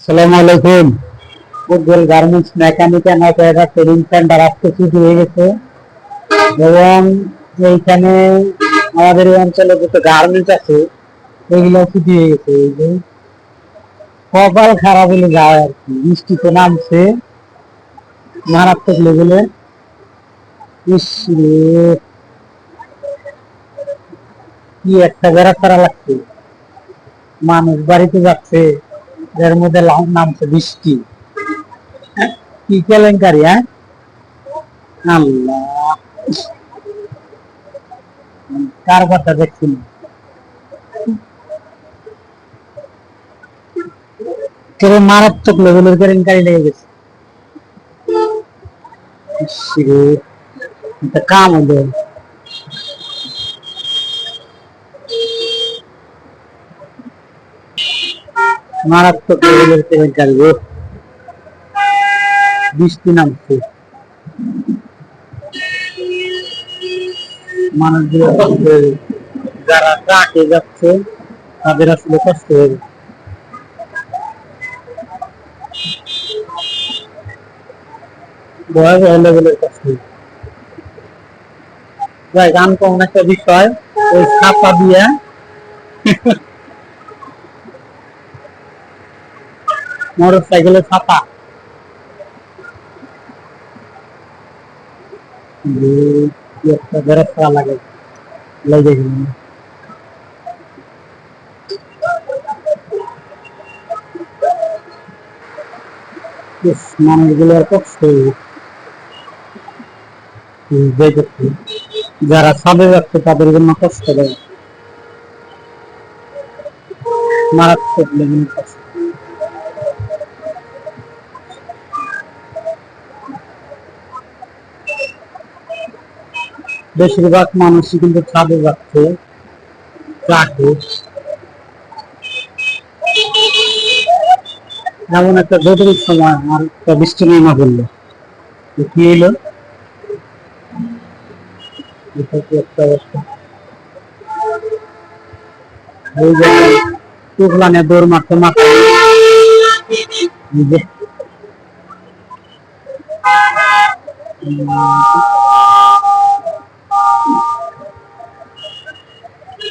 আসসালামু আলাইকুম। Garments training centre আজকে ছুটি হয়ে গেছে। এবং এইখানে আমাদের এই অঞ্চলে যত গার্মেন্টস আছে, এগুলো হয়ে গেছে। এই যে কপাল খারাপ হলে যায় আর কি। বৃষ্টিতে নামছে, মারাত্মক লেভেলে কি একটা বেড়া করা লাগছে। মানুষ বাড়িতে যাচ্ছে। এর মধ্যে নামছে বৃষ্টি। হ্যাঁ? কি কেলেঙ্কারি হ্যাঁ? আল্লাহ। কারবারটা দেখছি। কেরে মারাত্মক লেভেলের কেলেঙ্কারি লেগে গেছে। কাম হলো মারাত্মক লেভেলের বৃষ্টি নামছে। মানুষগুলো কষ্ট হয়ে যারা ট্রাকে যাচ্ছে, তাদের আসলে কষ্ট হয়ে গান কমন একটা বিষয়, ওই ছাপা দিয়া মোটর সাইকেলের করা লাগে। যারা সাবে যাচ্ছে তাদের জন্য কষ্ট দেয়। মারাত্মক কষ্ট। বেশিরভাগ মানুষই কিন্তু ছাদে যাচ্ছে এমন একটা জটিল সময় আর একটা বৃষ্টি নেমা পড়ল। কি হইল? একটা অবস্থা? এই যে তুফলানে দৌড় মারতে মাথা এই যে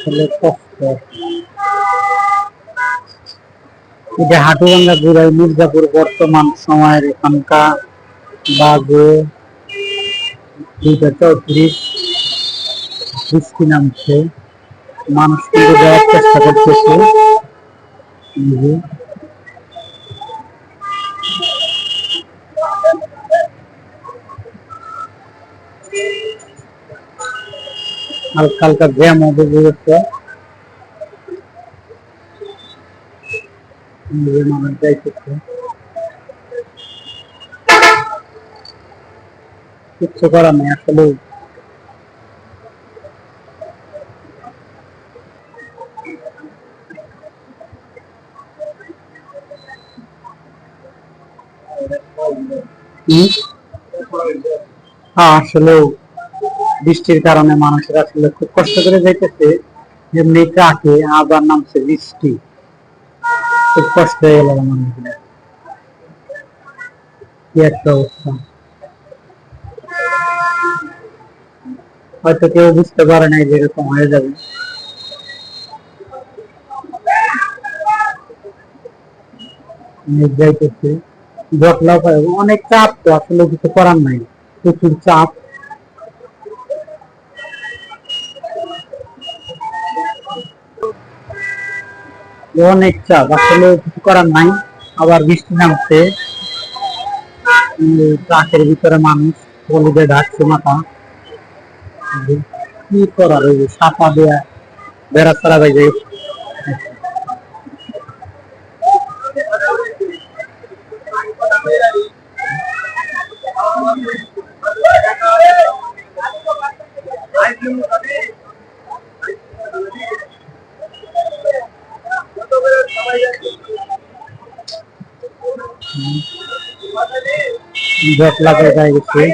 আসলে কষ্ট। এটা হাটুগঙ্গা জুড়াই মির্জাপুর বর্তমান সময়ের এখানকার বাজে দুইটা চৌত্রিশ, বৃষ্টি নামছে। মানুষ কিন্তু যাওয়ার চেষ্টা করতেছে। এই যে। হালকা হালকা জ্যাম হবে যাইতেছে কিচ্ছু নেই আসলে। হুম? বৃষ্টির কারণে মানুষের আসলে খুব কষ্ট করে যাইতেছে। যেমনি ট্রাকে আবার নামছে বৃষ্টি। খুব কষ্ট হয়ে গেল মানুষগুলো কি একটা অবস্থা। হয়তো কেউ বুঝতে পারে নাই যে এরকম হয়ে যাবে। যাইতেছে। অনেক চাপ তো আসলে কিছু করার নাই। প্রচুর চাপ। অনেক চাপ আসলে কিছু করার নাই। আবার বৃষ্টি নামছে। ট্রাকের ভিতরে মানুষ, হলুদে ঢাকছে মাথা। কি করার ওই সাপা দেয়া বেড়া ছাড়া ভাই যাই ड्रॉप लागत आहे इथे.